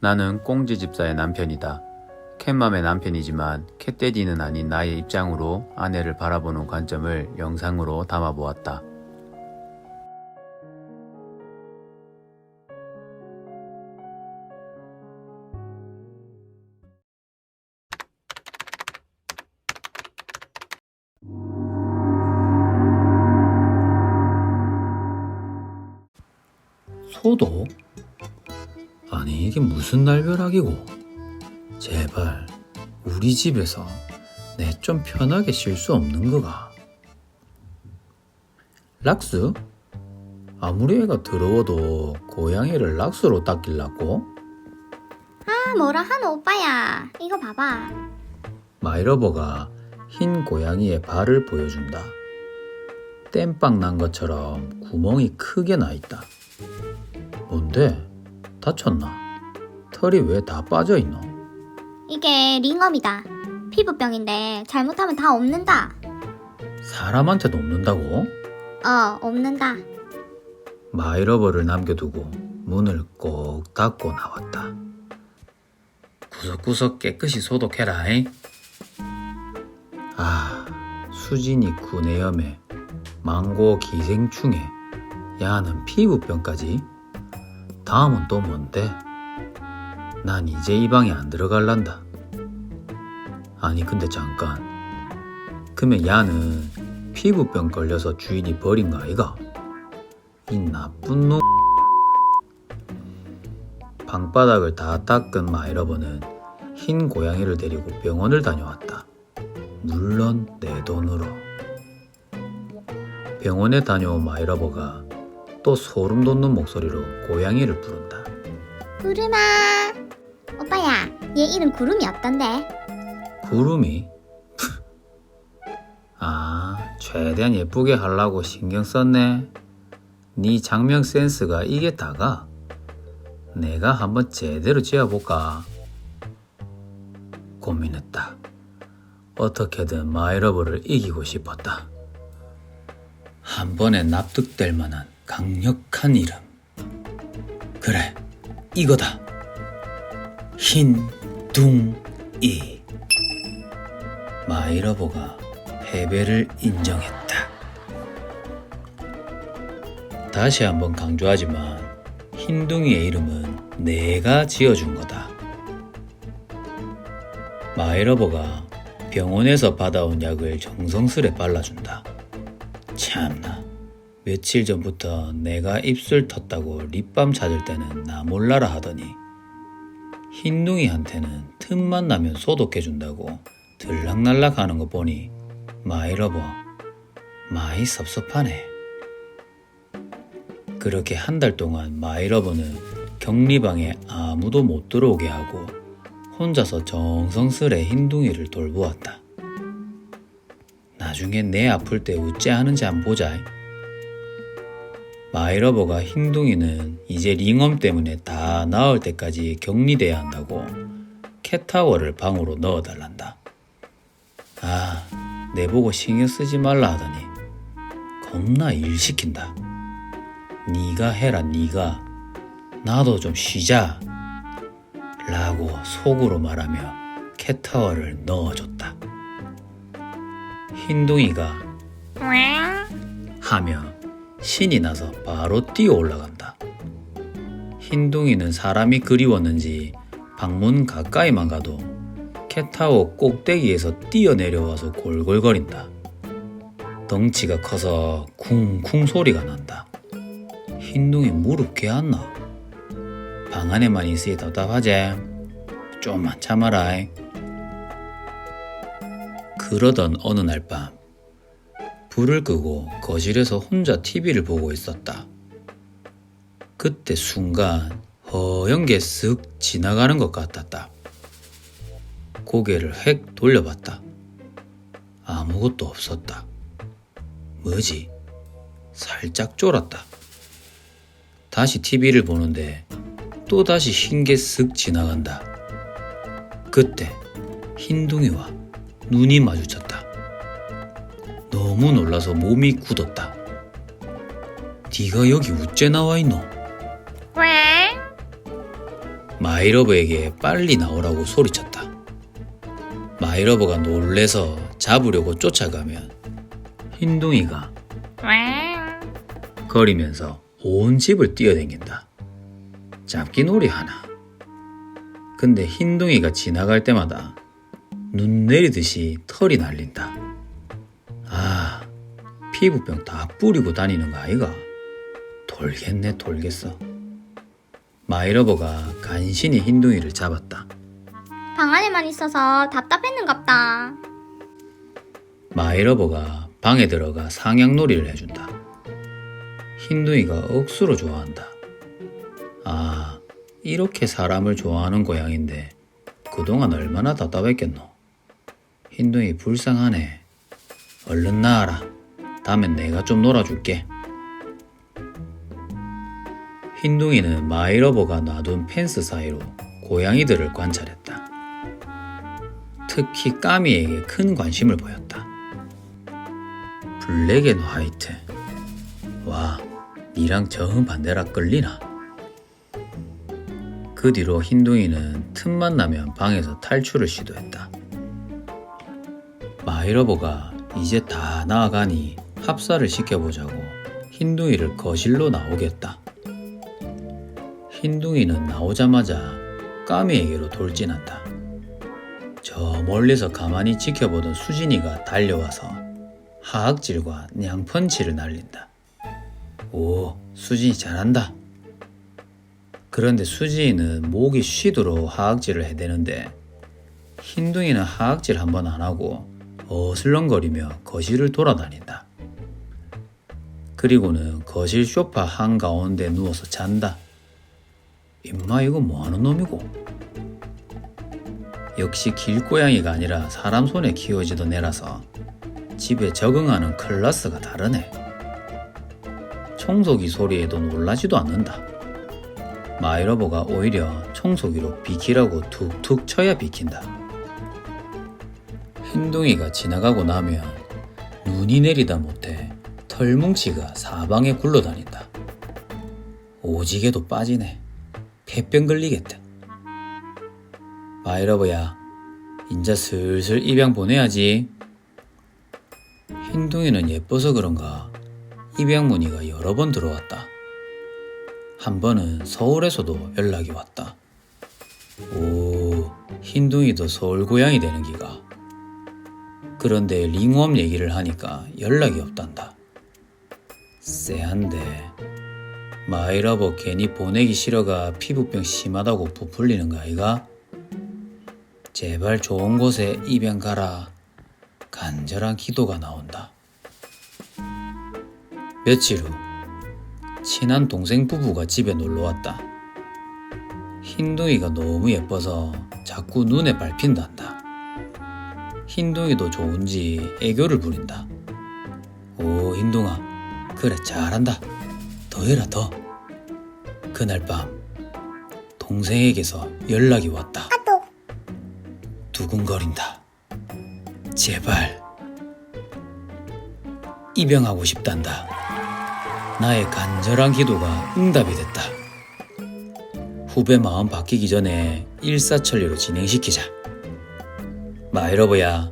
나는 꽁지 집사의 남편이다. 캣맘의 남편이지만 캣데디는 아닌 나의 입장으로 아내를 바라보는 관점을 영상으로 담아보았다. 소도? 아니 이게 무슨 날벼락이고 제발 우리 집에서 내 좀 편하게 쉴 수 없는 거가 락스? 아무리 애가 더러워도 고양이를 락스로 닦일라고? 아 뭐라 하노 오빠야 이거 봐봐 마이러버가 흰 고양이의 발을 보여준다 땜빵 난 것처럼 구멍이 크게 나 있다 뭔데? 다쳤나? 털이 왜 다 빠져 있노? 이게 링엄이다 피부병인데 잘못하면 다 없는다 사람한테도 없는다고? 어 없는다 마이러버를 남겨두고 문을 꼭 닫고 나왔다. 구석구석 깨끗이 소독해라잉. 아, 수진이 구내염에 망고 기생충에 야는 피부병까지. 다음은 또 뭔데? 난 이제 이 방에 안 들어갈란다. 아니 근데 잠깐. 그러면 야는 피부병 걸려서 주인이 버린 거 아이가? 이 나쁜 놈. 방바닥을 다 닦은 마이러버는 흰 고양이를 데리고 병원을 다녀왔다. 물론 내 돈으로. 병원에 다녀온 마이러버가 또 소름 돋는 목소리로 고양이를 부른다. 구름아 오빠야 얘 이름 구름이 어떤데? 구름이? 아, 최대한 예쁘게 하려고 신경 썼네. 네 장명 센스가 이게 다가? 내가 한번 제대로 지어볼까? 고민했다. 어떻게든 마이러버를 이기고 싶었다. 한 번에 납득될 만한 강력한 이름. 그래, 이거다. 흰 둥이. 마이러버가 패배를 인정했다. 다시 한번 강조하지만 흰둥이의 이름은 내가 지어준 거다. 마이러버가 병원에서 받아온 약을 정성스레 발라준다. 참나. 며칠 전부터 내가 입술 텄다고 립밤 찾을 때는 나 몰라라 하더니 흰둥이한테는 틈만 나면 소독해준다고 들락날락 하는 거 보니 마이 러버 많이 섭섭하네. 그렇게 한 달 동안 마이 러버는 격리방에 아무도 못 들어오게 하고 혼자서 정성스레 흰둥이를 돌보았다. 나중에 내 아플 때 우째 하는지 한번 보자. 마이러버가 흰둥이는 이제 링엄 때문에 다 나을 때까지 격리돼야 한다고 캣타워를 방으로 넣어달란다. 아, 내보고 신경 쓰지 말라 하더니 겁나 일 시킨다. 네가 해라 네가 나도 좀 쉬자 라고 속으로 말하며 캣타워를 넣어줬다. 흰둥이가 하며 신이 나서 바로 뛰어 올라간다. 흰둥이는 사람이 그리웠는지 방문 가까이만 가도 캣타워 꼭대기에서 뛰어내려와서 골골거린다. 덩치가 커서 쿵쿵 소리가 난다. 흰둥이 무릎 개안나? 방 안에만 있으니 답답하지? 좀만 참아라. 그러던 어느 날 밤, 불을 끄고 거실에서 혼자 TV를 보고 있었다. 그때 순간 허연 게 쓱 지나가는 것 같았다. 고개를 획 돌려봤다. 아무것도 없었다. 뭐지? 살짝 쫄았다. 다시 TV를 보는데 또 다시 흰 게 쓱 지나간다. 그때 흰둥이와 눈이 마주쳤다. 너무 놀라서 몸이 굳었다. 네가 여기 우째 나와 있노? 왜? 마이 마이러버에게 빨리 나오라고 소리쳤다. 마이러버가 놀래서 잡으려고 쫓아가면 흰둥이가 거리면서 온 집을 뛰어댕긴다. 잡기 놀이 하나. 근데 흰둥이가 지나갈 때마다 눈 내리듯이 털이 날린다. 아, 피부병 다 뿌리고 다니는 거 아이가? 돌겠네, 돌겠어. 마이러버가 간신히 흰둥이를 잡았다. 방 안에만 있어서 답답했는갑다. 마이러버가 방에 들어가 상향놀이를 해준다. 흰둥이가 억수로 좋아한다. 아, 이렇게 사람을 좋아하는 고양인데 그동안 얼마나 답답했겠노. 흰둥이 불쌍하네. 얼른 나와라. 다음엔 내가 좀 놀아줄게. 흰둥이는 마이러버가 놔둔 펜스 사이로 고양이들을 관찰했다. 특히 까미에게 큰 관심을 보였다. 블랙 앤 화이트. 와, 니랑 정반대라 끌리나? 그 뒤로 흰둥이는 틈만 나면 방에서 탈출을 시도했다. 마이러버가 이제 다 나아가니 합사를 시켜보자고 흰둥이를 거실로 나오겠다. 흰둥이는 나오자마자 까미에게로 돌진한다. 저 멀리서 가만히 지켜보던 수진이가 달려와서 하악질과 냥펀치를 날린다. 오, 수진이 잘한다. 그런데 수진이는 목이 쉬도록 하악질을 해대는데 흰둥이는 하악질 한 번 안 하고 어슬렁거리며 거실을 돌아다닌다. 그리고는 거실 소파 한가운데 누워서 잔다. 임마 이거 뭐하는 놈이고? 역시 길고양이가 아니라 사람 손에 키워지던 애라서 집에 적응하는 클래스가 다르네. 청소기 소리에도 놀라지도 않는다. 마이러버가 오히려 청소기로 비키라고 툭툭 쳐야 비킨다. 흰둥이가 지나가고 나면 눈이 내리다 못해 털뭉치가 사방에 굴러다닌다. 오지게도 빠지네. 폐병 걸리겠다. 마이러버야, 인자 슬슬 입양 보내야지. 흰둥이는 예뻐서 그런가 입양 문의가 여러 번 들어왔다. 한 번은 서울에서도 연락이 왔다. 오, 흰둥이도 서울 고향이 되는 기가. 그런데 링웜 얘기를 하니까 연락이 없단다. 쎄한데 마이러버 괜히 보내기 싫어가 피부병 심하다고 부풀리는 거 아이가? 제발 좋은 곳에 입양 가라. 간절한 기도가 나온다. 며칠 후 친한 동생 부부가 집에 놀러 왔다. 흰둥이가 너무 예뻐서 자꾸 눈에 밟힌단다. 흰둥이도 좋은지 애교를 부린다. 오 흰둥아 그래 잘한다. 더 해라 더. 그날 밤 동생에게서 연락이 왔다. 두근거린다. 제발 입양하고 싶단다. 나의 간절한 기도가 응답이 됐다. 후배 마음 바뀌기 전에 일사천리로 진행시키자. 마이러버야,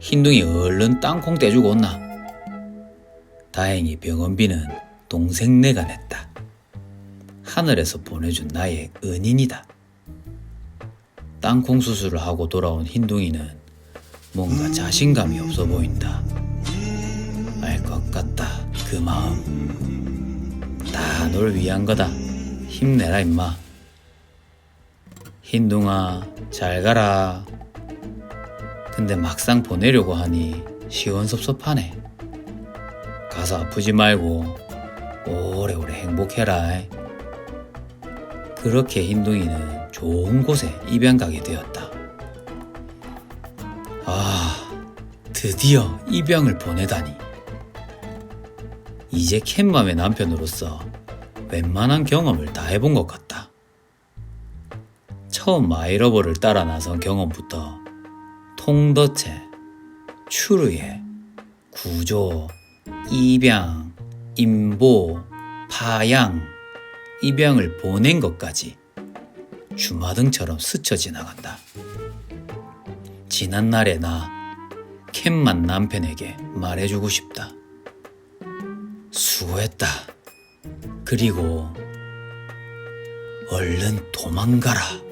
흰둥이 얼른 땅콩 떼주고 온나. 다행히 병원비는 동생 내가 냈다. 하늘에서 보내준 나의 은인이다. 땅콩 수술을 하고 돌아온 흰둥이는 뭔가 자신감이 없어 보인다. 알 것 같다. 그 마음. 다 널 위한 거다. 힘내라 임마. 흰둥아 잘 가라. 근데 막상 보내려고 하니 시원섭섭하네. 가서 아프지 말고 오래오래 행복해라. 그렇게 흰둥이는 좋은 곳에 입양 가게 되었다. 아, 드디어 입양을 보내다니. 이제 캣맘의 남편으로서 웬만한 경험을 다 해본 것 같다. 처음 마이러버를 따라 나선 경험부터 통더체, 추르예, 구조, 입양, 임보, 파양, 입양을 보낸 것까지 주마등처럼 스쳐 지나간다. 지난 날의 나 캔만 남편에게 말해주고 싶다. 수고했다. 그리고 얼른 도망가라.